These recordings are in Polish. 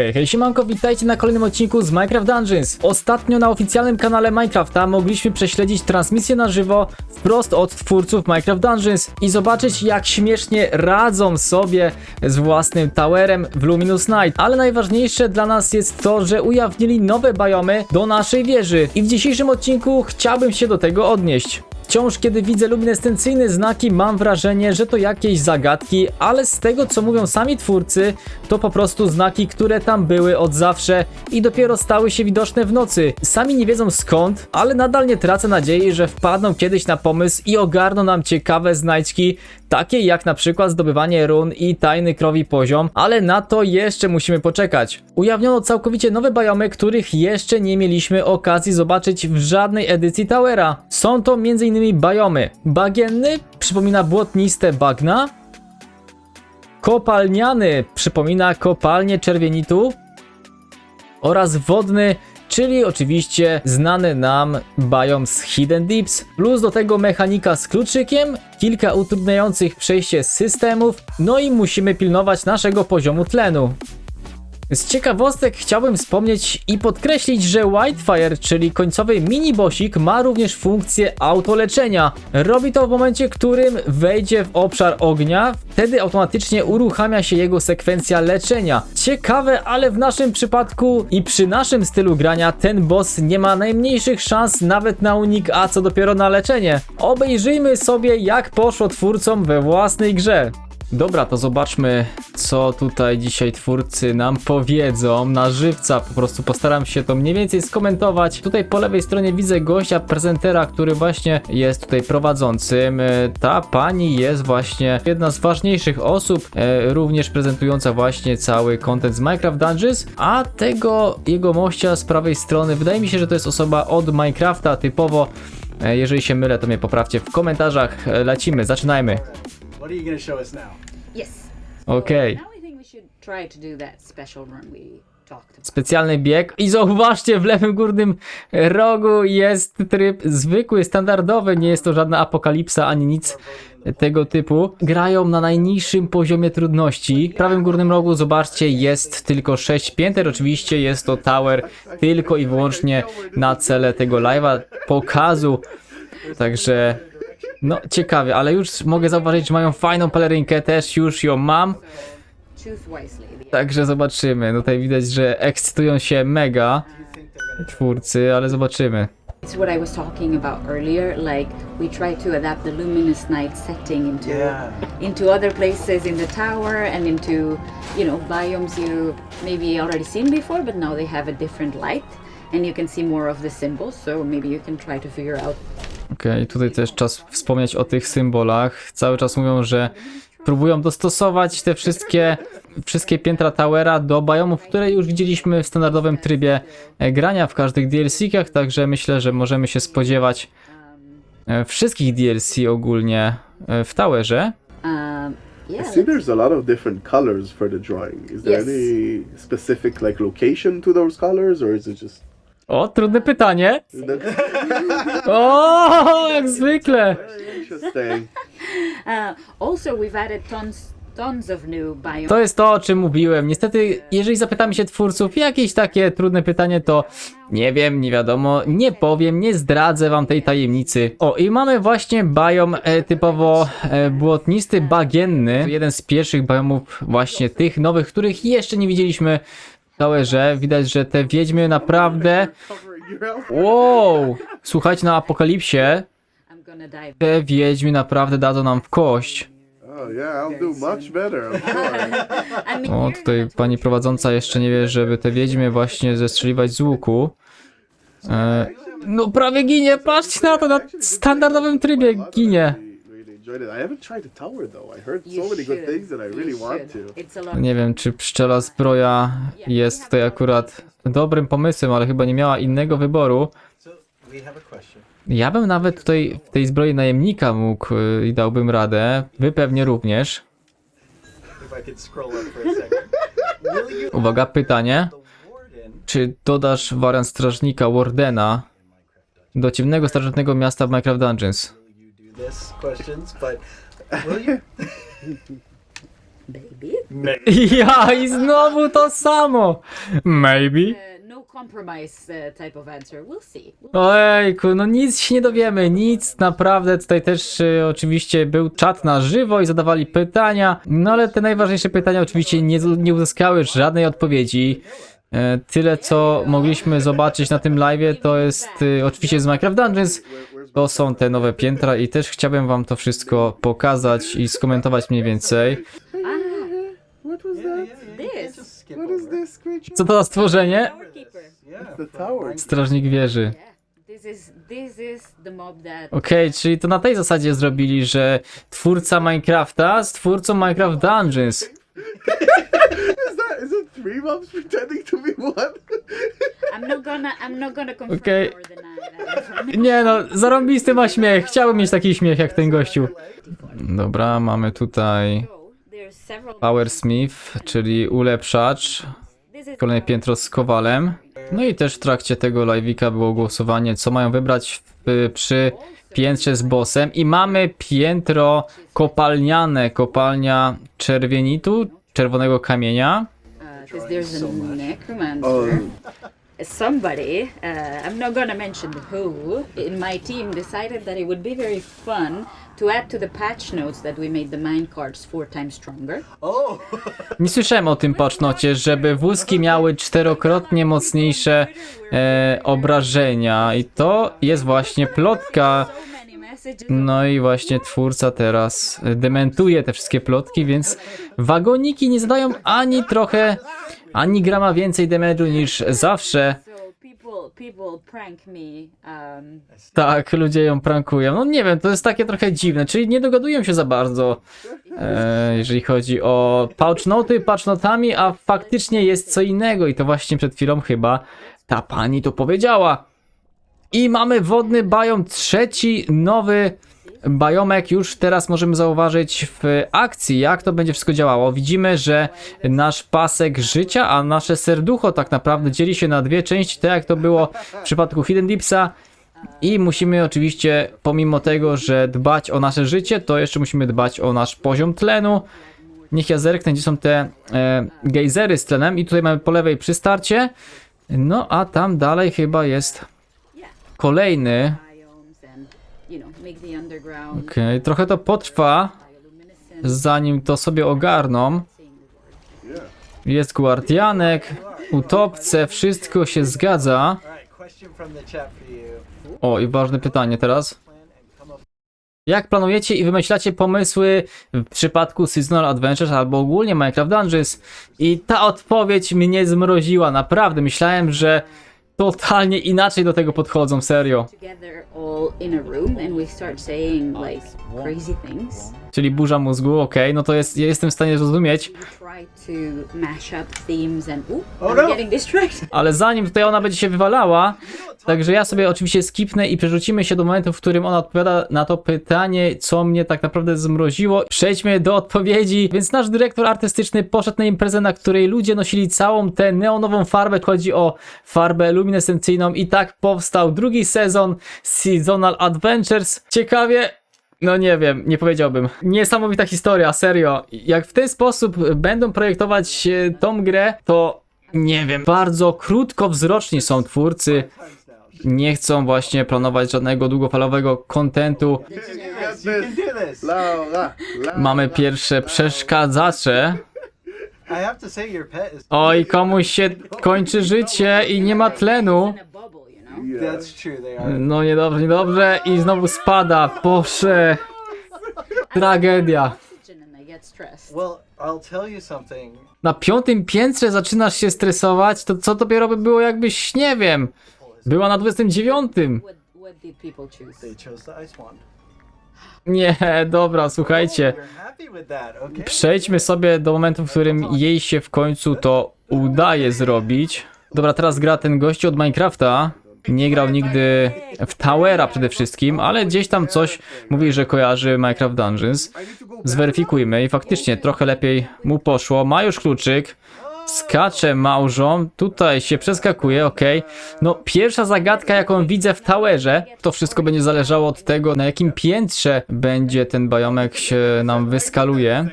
Hej, hej, siemanko, witajcie na kolejnym odcinku z Minecraft Dungeons. Ostatnio na oficjalnym kanale Minecrafta mogliśmy prześledzić transmisję na żywo wprost od twórców Minecraft Dungeons i zobaczyć jak śmiesznie radzą sobie z własnym towerem w Luminous Night. Ale najważniejsze dla nas jest to, że ujawnili nowe biomy do naszej wieży i w dzisiejszym odcinku chciałbym się do tego odnieść. Wciąż kiedy widzę luminescencyjne znaki mam wrażenie, że to jakieś zagadki, ale z tego co mówią sami twórcy, to po prostu znaki, które tam były od zawsze i dopiero stały się widoczne w nocy. Sami nie wiedzą skąd, ale nadal nie tracę nadziei, że wpadną kiedyś na pomysł i ogarną nam ciekawe znajdźki, takie jak na przykład zdobywanie run i tajny krowi poziom, ale na to jeszcze musimy poczekać. Ujawniono całkowicie nowe biomy, których jeszcze nie mieliśmy okazji zobaczyć w żadnej edycji Towera. Są to m.in. biomy bagienny, przypomina błotniste bagna, kopalniany, przypomina kopalnię czerwienitu. Oraz wodny, czyli oczywiście znany nam biom z Hidden Deeps, plus do tego mechanika z kluczykiem, kilka utrudniających przejście systemów, no i musimy pilnować naszego poziomu tlenu. Z ciekawostek chciałbym wspomnieć i podkreślić, że Whitefire, czyli końcowy mini-bosik, ma również funkcję autoleczenia. Robi to w momencie, którym wejdzie w obszar ognia, wtedy automatycznie uruchamia się jego sekwencja leczenia. Ciekawe, ale w naszym przypadku i przy naszym stylu grania ten boss nie ma najmniejszych szans nawet na unik, a co dopiero na leczenie. Obejrzyjmy sobie jak poszło twórcom we własnej grze. Dobra, to zobaczmy, co tutaj dzisiaj twórcy nam powiedzą. Na żywca po prostu postaram się to mniej więcej skomentować. Tutaj po lewej stronie widzę gościa, prezentera, który właśnie jest tutaj prowadzącym. E, Ta pani jest właśnie jedna z ważniejszych osób, e, również prezentująca właśnie cały content z Minecraft Dungeons, a tego jego mościa z prawej strony, wydaje mi się, że to jest osoba od Minecrafta typowo. E, Jeżeli się mylę, to mnie poprawcie w komentarzach. Lecimy, zaczynajmy. What are you going to show us now? Yes. Okej. Now I think we should try to do that special run we talked about. specjalny bieg i zauważcie w lewym górnym rogu jest tryb zwykły, standardowy, nie jest to żadna apokalipsa ani nic tego typu. Grają na najniższym poziomie trudności. W prawym górnym rogu zobaczcie jest tylko 6 pięter, oczywiście jest to tower tylko i wyłącznie na cele tego live'a, pokazu. Także no ciekawie, ale już mogę zauważyć, że mają fajną pelerynkę, też już ją mam. Także zobaczymy. No Tutaj widać, że ekscytują się mega twórcy, ale zobaczymy. It's what I was talking about earlier. Like we try to adapt the luminous night setting into Yeah. into other places in the tower and into you know biomes you maybe already seen before, but now they have a different light and you can see more of the symbols. So maybe you can try to figure out Okej, tutaj też czas wspomnieć o tych symbolach. Cały czas mówią, że próbują dostosować te wszystkie, wszystkie piętra Towera do biomów, które już widzieliśmy w standardowym trybie e, grania w każdych DLC-kach, także myślę, że możemy się spodziewać e, wszystkich DLC ogólnie e, w Towerze. um, I see there's a lot of different colors for the drawing. Is there Yes. any specific like location to those colors, or is it just? O, trudne pytanie. O, jak zwykle. Interesting. Uh, also, we've added tons tons of new biomes. To jest to, o czym mówiłem. Niestety, jeżeli zapytamy się twórców jakieś takie trudne pytanie, to nie wiem, nie wiadomo, nie powiem, nie zdradzę wam tej tajemnicy. O, i mamy właśnie biom e, typowo e, błotnisty, bagienny. Jeden z pierwszych biomów właśnie tych nowych, których jeszcze nie widzieliśmy w Towerze. Widać, że te wiedźmy naprawdę... Wow! Słuchajcie, na Apokalipsie te wiedźmy naprawdę dadzą nam w kość. Oh yeah, I'll do much better. I'm sure. I mean, O, tutaj pani prowadząca jeszcze nie wie, żeby te wiedźmy właśnie zestrzeliwać z łuku. E, no prawie ginie, patrzcie na to, na standardowym trybie ginie. Enjoyed it. I haven't tried the tower though. I heard so many good things that I really want to. It's a lot. Nie wiem, czy pszczela zbroja jest tutaj akurat dobrym pomysłem, ale chyba nie miała innego wyboru. So we have a question. Ja bym nawet tutaj w tej zbroi najemnika mógł y, i dałbym radę. Wy pewnie również. If I could scroll up for a second. Will you Uwaga, pytanie. Czy dodasz wariant strażnika Wardena do ciemnego starożytnego miasta w Minecraft Dungeons? This questions, but will you Baby. Ja i znowu to samo. Maybe. Uh, no compromise uh, type of answer. We'll see. Ojejku, no nic się nie dowiemy, nic, naprawdę tutaj też y, oczywiście był czat na żywo i zadawali pytania, no ale te najważniejsze pytania oczywiście nie, nie uzyskały żadnej odpowiedzi. E, Tyle co mogliśmy zobaczyć na tym live to jest y, oczywiście z Minecraft Dungeons, to są te nowe piętra i też chciałbym wam to wszystko pokazać i skomentować mniej więcej. What was that? This. Just skip What over is this creature? Co to za stworzenie? The tower. Strażnik wieży. This is this is the mob that Okej, czyli to na tej zasadzie zrobili, że twórca Minecrafta z twórcą Minecraft Dungeons. Is that is it three mobs pretending to be one? I'm not gonna I'm not gonna confirm Okay. or deny that. Nie no, zarąbisty ma śmiech. Chciałbym mieć taki śmiech jak ten gościu. Dobra, mamy tutaj So, there's several Powersmith, czyli ulepszacz. This is Kolejne piętro z kowalem. No i też w trakcie tego live'ika było głosowanie, co mają wybrać w, przy piętrze z bossem. I mamy piętro kopalniane, kopalnia czerwienitu, czerwonego kamienia. Somebody, uh, I'm not gonna mention who, in my team decided that it would be very fun to add to the patch notes that we made the mine cards four times stronger. Oh. Nie słyszałem o tym pacznocie, żeby wózki miały czterokrotnie mocniejsze e, obrażenia. I to jest właśnie plotka. No i właśnie twórca teraz dementuje te wszystkie plotki, więc wagoniki nie zadają ani trochę, ani grama więcej damage'u niż zawsze. Um, Tak, ludzie ją prankują. No nie wiem, to jest takie trochę dziwne, czyli nie dogadują się za bardzo, e, jeżeli chodzi o pouchnoty patchnotami, a faktycznie jest co innego i to właśnie przed chwilą chyba ta pani to powiedziała. I mamy wodny biom, trzeci nowy biomek już teraz możemy zauważyć w akcji, jak to będzie wszystko działało. Widzimy, że nasz pasek życia, a nasze serducho tak naprawdę dzieli się na dwie części, tak jak to było w przypadku Hidden Deepsa. I musimy oczywiście, pomimo tego, że dbać o nasze życie, to jeszcze musimy dbać o nasz poziom tlenu. Niech ja zerknę, gdzie są te e, gejzery z tlenem. I tutaj mamy po lewej przy starcie. No a tam dalej chyba jest kolejny. Okej, trochę to potrwa, zanim to sobie ogarną. Jest guardianek, utopce, wszystko się zgadza. O, i ważne pytanie teraz. Jak planujecie i wymyślacie pomysły w przypadku Seasonal Adventures albo ogólnie Minecraft Dungeons? I ta odpowiedź mnie zmroziła, naprawdę. Myślałem, że totalnie inaczej do tego podchodzą, serio. together all in a room and we start saying like crazy things. Czyli burza mózgu, okej, no to jest, ja jestem w stanie zrozumieć, We try to mash up themes and ooh, Oh I'm no. getting distracted. ale zanim tutaj ona będzie się wywalała, także ja sobie oczywiście skipnę i przerzucimy się do momentu, w którym ona odpowiada na to pytanie, co mnie tak naprawdę zmroziło. Przejdźmy do odpowiedzi. Więc nasz dyrektor artystyczny poszedł na imprezę, na której ludzie nosili całą tę neonową farbę. Chodzi o farbę luminescencyjną i tak powstał drugi sezon Seasonal Adventures. Ciekawie, no nie wiem, nie powiedziałbym. Niesamowita historia, serio. Jak w ten sposób będą projektować e, tą grę, to nie wiem, bardzo krótkowzroczni są twórcy. Nie chcą właśnie planować żadnego długofalowego kontentu. Mamy pierwsze przeszkadzacze. Oj, komuś się kończy życie i nie ma tlenu. That's true. They are. No niedobrze, niedobrze i znowu spada. Boże. Tragedia. Oxygen and they get stressed. Well, I'll tell you something. Na piątym piętrze zaczynasz się stresować, to co dopiero by było jakbyś, nie wiem, była na 29. What what did people choose? They chose the ice wand. Nie, dobra, słuchajcie. You're happy with that, okay? Przejdźmy sobie do momentu, w którym jej się w końcu to udaje zrobić. Dobra, teraz gra ten gościu od Minecrafta. Nie grał nigdy w Towera przede wszystkim, ale gdzieś tam coś mówi, że kojarzy Minecraft Dungeons. Zweryfikujmy i faktycznie trochę lepiej mu poszło. Ma już kluczyk. Skacze małżą, tutaj się przeskakuje, ok. No, pierwsza zagadka, jaką widzę w Towerze, to wszystko będzie zależało od tego, na jakim piętrze będzie ten biomek się nam wyskaluje.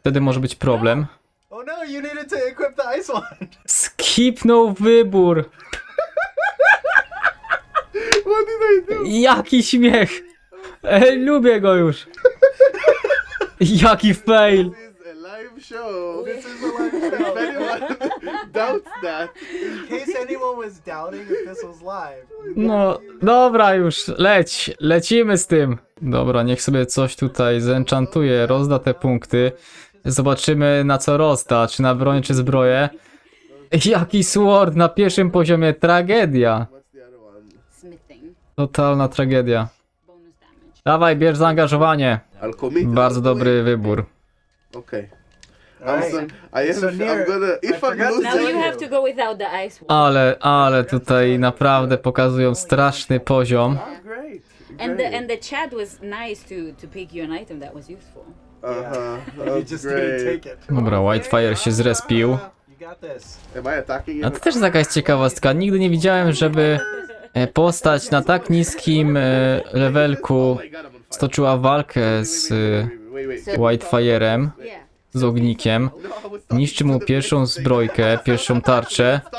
wtedy może być problem. Oh no, you needed to equip the ice one. Skipnął wybór. What did I do? Jaki śmiech. Ej, lubię go już. Jaki fail. This is a live show. This is a live If show. anyone doubts that, In case anyone was doubting if this was live. No, dobra już, leć, lecimy z tym. Dobra, niech sobie coś tutaj zenchantuje, rozda te punkty. Zobaczymy na co rozda, czy na broń, czy zbroję. Jaki sword na pierwszym poziomie, tragedia. Totalna tragedia. Dawaj, bierz zaangażowanie. Bardzo dobry wybór. Okay. I'm Alright. so, I am. So near- I'm gonna. I If I'm forgot to Now losing, you have to go without the ice one. Ale, ale tutaj naprawdę pokazują straszny poziom. oh, great. And the and the chat was nice to to pick you an item that was useful. Uh huh. And you just didn't take it. Dobra, Whitefire się zrespił. You got this. Am I attacking A him? to też jest jakaś ciekawostka. Nigdy nie widziałem, żeby postać na tak niskim e, levelku stoczyła walkę z e, Whitefire'em, z ognikiem. Niszczy mu pierwszą zbrojkę, pierwszą tarczę.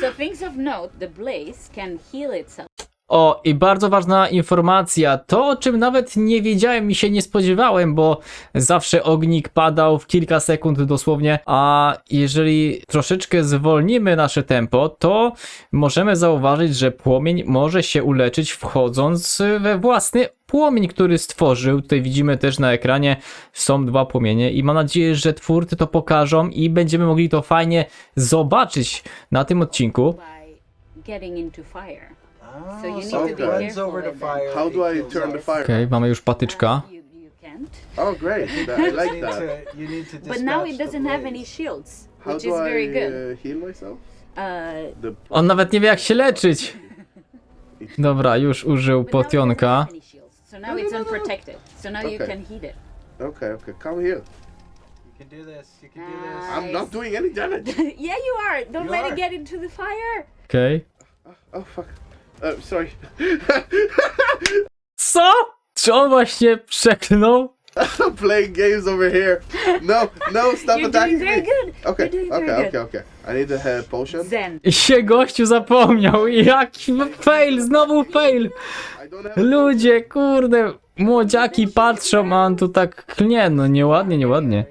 So things of note, the blaze can heal itself. O, i bardzo ważna informacja. To, o czym nawet nie wiedziałem i się nie spodziewałem, bo zawsze ognik padał w kilka sekund dosłownie, a jeżeli troszeczkę zwolnimy nasze tempo, to możemy zauważyć, że płomień może się uleczyć wchodząc we własny płomień, który stworzył. Tutaj widzimy też na ekranie są dwa płomienie i mam nadzieję, że twórcy to pokażą i będziemy mogli to fajnie zobaczyć na tym odcinku. getting into fire. So you need to be runs careful over with that. fire. How do I turn the fire? Okej, mamy już patyczka. You you can't. Oh, great. I You like need that. to- you need to But now it the doesn't have any shields, How which do is very I good. uh, heal myself? Uh, The On nawet nie wie jak się leczyć. Dobra, już użył but now it doesn't potionka. have any shields, So now No, it's unprotected. So now you Okay. can heat it. okay, okay. Come here. You can do this. You can do this. Ah. I'm not doing any damage. yeah, you are. Don't You let are. it get into the fire. Okej. Oh fuck. Uh, sorry. Co? Czy on właśnie przeklnął? I'm playing games over here. No, no, stop You're attacking doing very me. good. Okay, You're doing very okay, good. okay, okay. I need a uh, potion. Zen. I się gościu zapomniał. Jaki fail, znowu fail. I don't have. Ludzie, kurde, młodziaki patrzą, a on tu tak klnie. No nieładnie, nieładnie.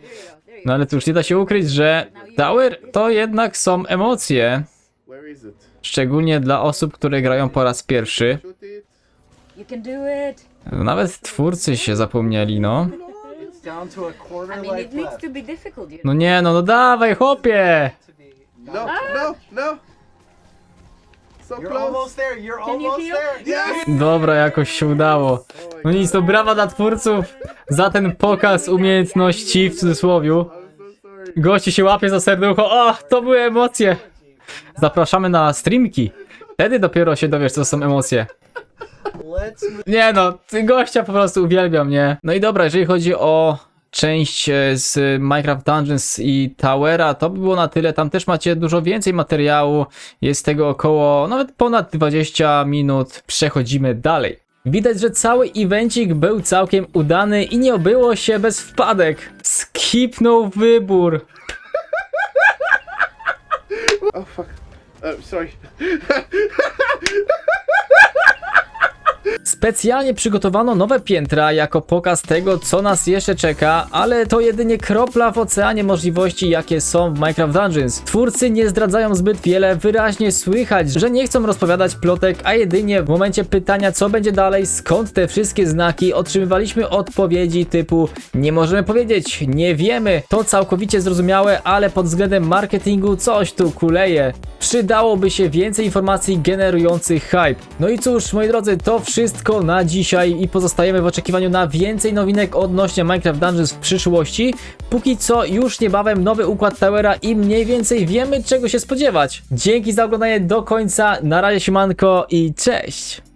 No ale tu już nie da się ukryć, że Tower to jednak są emocje. Where is it? Szczególnie dla osób, które grają po raz pierwszy. Nawet twórcy się zapomnieli, no. No nie, no, no dawaj, chłopie. No, no, no. Yes. Dobra, jakoś się udało. No nic, to brawa dla twórców za ten pokaz umiejętności w cudzysłowiu. Gości się łapie za serducho. O, to były emocje. Zapraszamy na streamki. Wtedy dopiero się dowiesz, co są emocje. Nie no, ty gościa po prostu uwielbiam, nie? No i dobra, jeżeli chodzi o część e, z Minecraft Dungeons i Towera, to by było na tyle. Tam też macie dużo więcej materiału. Jest tego około nawet ponad 20 minut. Przechodzimy dalej. Widać, że cały evencik był całkiem udany i nie obyło się bez wpadek. Skipnął wybór. Oh fuck. Uh, sorry. Specjalnie przygotowano nowe piętra jako pokaz tego, co nas jeszcze czeka, ale to jedynie kropla w oceanie możliwości, jakie są w Minecraft Dungeons. Twórcy nie zdradzają zbyt wiele, wyraźnie słychać, że nie chcą rozpowiadać plotek, a jedynie w momencie pytania, co będzie dalej, skąd te wszystkie znaki, otrzymywaliśmy odpowiedzi typu nie możemy powiedzieć, nie wiemy. To całkowicie zrozumiałe, ale pod względem marketingu coś tu kuleje. Przydałoby się więcej informacji generujących hype. No i cóż, moi drodzy, to wszystko na dzisiaj i pozostajemy w oczekiwaniu na więcej nowinek odnośnie Minecraft Dungeons w przyszłości. Póki co już niebawem nowy układ Towera i mniej więcej wiemy czego się spodziewać. Dzięki za oglądanie do końca, na razie siemanko i cześć!